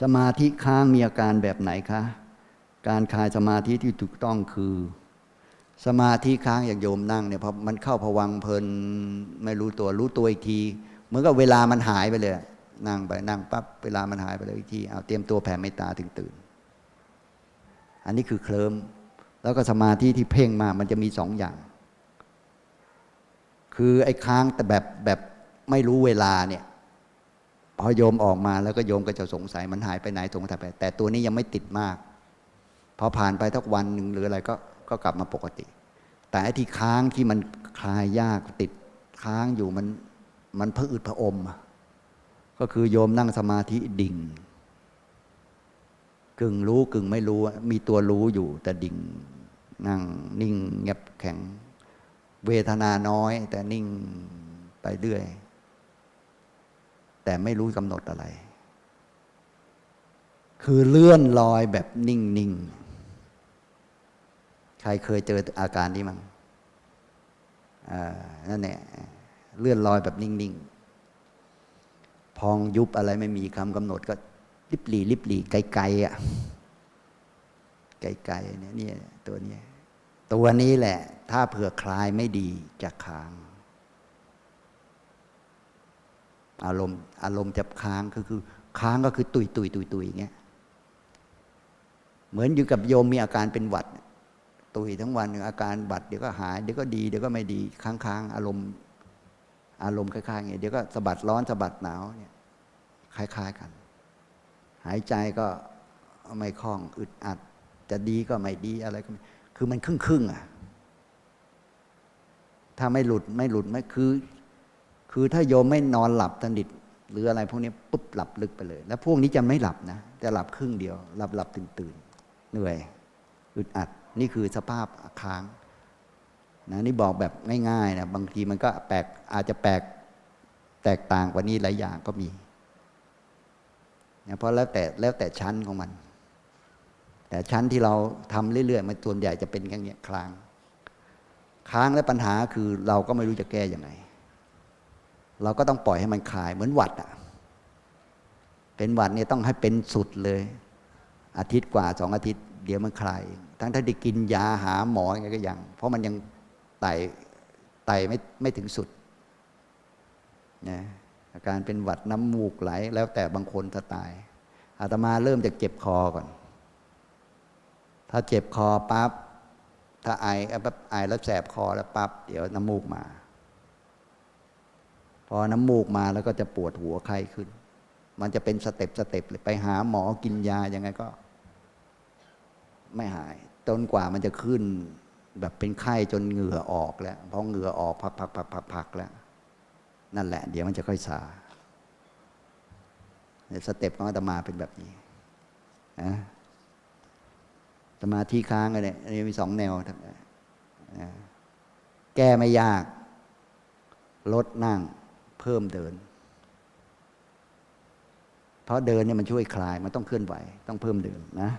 สมาธิค้างมีอาการแบบไหนคะ การคลายสมาธิที่ถูกต้องคือ สมาธิค้างอย่างโยมนั่งเนี่ยพอมันเข้าผวังเพลินไม่รู้ตัวรู้ตัวอีกทีเหมือนกับเวลามันหายไปเลยนั่งไปนั่งปั๊บเวลามันหายไปเลยอีกทีเอาเตรียมตัวแผ่เมตตาถึงตื่น อันนี้คือเคลิมแล้วก็สมาธิที่เพ่งมามันจะมีสองอย่าง คือไอ้ค้างแต่แบบแบบไม่รู้เวลาเนี่ย พอโยมออกมาแล้วก็โยมก็จะสงสัยมันหายไปไหนสงสัยไป แต่ตัวนี้ยังไม่ติดมาก พอผ่านไปทักวันหนึ่งหรืออะไรก็ก็กลับมาปกติ แต่ไอ้ที่ค้างที่มันคลายยากติดค้างอยู่มันมันพะอืดพะอม ก็คือโยมนั่งสมาธิดิ่ง กึ่งรู้กึ่งไม่รู้ มีตัวรู้อยู่ แต่ดิ่ง นั่งนิ่งเงียบแข็ง เวทนาน้อย แต่นิ่งไปเรื่อย แต่ไม่รู้กำหนดอะไร คือเลื่อนลอยแบบนิ่ง ๆ ใครเคยเจออาการนี้มั้งอ่านั่นแหละเลื่อนลอยแบบนิ่ง ๆ พองยุบอะไรไม่มีคำกำหนดก็ลิบหลีลิบหลีไกลๆอะไกลๆเนี่ยตัวนี้ตัวนี้แหละ ถ้าเผื่อคลายไม่ดีจะค้าง อารมณ์อารมณ์จะค้างก็คือ ค้างก็คือตุยตุยตุยตุยอย่างเงี้ยเหมือนอยู่กับโยมมีอาการเป็นหวัด ตุยทั้งวันอาการบัดเดี๋ยวก็หายเดี๋ยวก็ดีเดี๋ยวก็ไม่ดีค้างค้างอารมณ์ อารมณ์คล้ายๆอย่างเงี้ยเดี๋ยวก็สะบัดร้อนสะบัดหนาวเนี่ยคล้าย ๆกัน หายใจก็ไม่คล่องอึดอัด จะดีก็ไม่ดีอะไรก็คือมันครึ่งครึ่งอะถ้าไม่หลุดไม่หลุดไม่คือ คือถ้าโยมไม่นอนหลับสนิทหรืออะไรพวกนี้ปุ๊บหลับลึกไปเลย แล้วพวกนี้จะไม่หลับนะจะหลับครึ่งเดียว หลับหลับตื่นตื่นเหนื่อยอึดอัด นี่คือสภาพค้างนะนี่บอกแบบง่ายๆนะบางทีมันก็แปลกอาจจะแปลกแตกต่างกว่านี้หลายอย่างก็มีนะเพราะแล้วแต่แล้วแต่ชั้นของมัน แต่ชั้นที่เราทำเรื่อยๆมันส่วนใหญ่จะเป็นอย่างเงี้ยค้าง ค้างและปัญหาคือเราก็ไม่รู้จะแก้ยังไง เราก็ต้องปล่อยให้มันคลาย เหมือนหวัดอะ เป็นหวัดเนี่ยต้องให้เป็นสุดเลย อาทิตย์กว่าสองอาทิตย์ เดี๋ยวมันคลาย ทั้งถ้าได้กินยาหาหมอยังไงก็ยัง เพราะมันยังไต่ไต่ไม่ไม่ถึงสุดนะอาการเป็นหวัดน้ำมูกไหล แล้วแต่บางคนสไตล์อาตมาเริ่มจากเจ็บคอก่อน ถ้าเจ็บคอปั๊บถ้าไอปั๊บไอแล้วแสบคอแล้วปั๊บเดี๋ยวน้ำมูกมา อน้ำมูกมาแล้วก็จะปวดหัวไข้ขึ้น มันจะเป็นสเต็ปสเต็ปเลยไปหาหมอกินยายังไงก็ ไม่หายจนกว่ามันจะขึ้น แบบเป็นไข้จนเหงื่อออกแล้วพอเหงื่อออกพักพักพักพักพักแล้ว นั่นแหละ เดี๋ยวมันจะค่อยซาเนี่ยสเต็ปของอาตมาเป็นแบบนี้นะสมาธิค้างกันเนี่ยมีสองแนวแก้ไม่ยาก ลดนั่ง เพิ่มเดิน เพราะเดินเนี่ยมันช่วยคลาย มันต้องเคลื่อนไหว ต้องเพิ่มเดินนะ